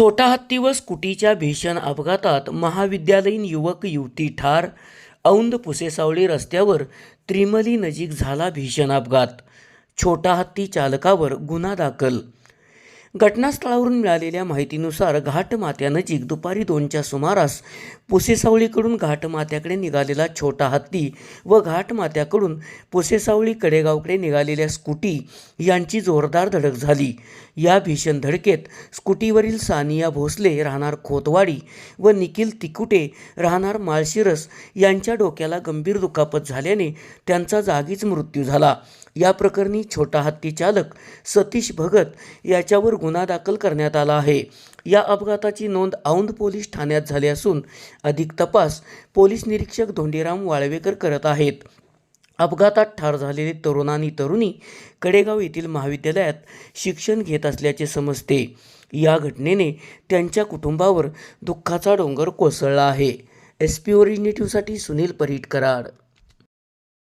छोटा हत्ती व स्कूटीच्या भीषण अपघातात महाविद्यालयीन युवक युवती ठार औंध पुसेसावळी रस्त्यावर त्रिमली नजीक झाला भीषण अपघात. छोटा हत्ती चालकावर गुन्हा दाखल घटनास्थळावरून मिळालेल्या माहितीनुसार घाटमात्यानजीक दुपारी दोनच्या सुमारास पुसेसावळीकडून घाटमाथ्याकडे निघालेला छोटा हत्ती व घाटमाथ्याकडून पुसेसावळी कडेगावकडे निघालेल्या स्कूटी यांची जोरदार धडक झाली. या भीषण धडकेत स्कूटीवरील सानिया भोसले राहणार खोतवाडी व निखिल तिकुटे राहणार माळशिरस यांच्या डोक्याला गंभीर दुखापत झाल्याने त्यांचा जागीच मृत्यू झाला. या प्रकरणी छोटा हत्ती चालक सतीश भगत याच्यावर गुन्हा दाखल करण्यात आला आहे. या अपघाताची नोंद औंध पोलीस ठाण्यात झाली असून अधिक तपास पोलीस निरीक्षक धोंडीराम वाळवेकर करत आहेत. अपघातात ठार झालेले तरुण आणि तरुणी कडेगाव येथील महाविद्यालयात शिक्षण घेत असल्याचे समजते. या घटनेने त्यांच्या कुटुंबावर दुःखाचा डोंगर कोसळला आहे. एस पी ओरिजिनेटिव्हसाठी सुनील परीट कराड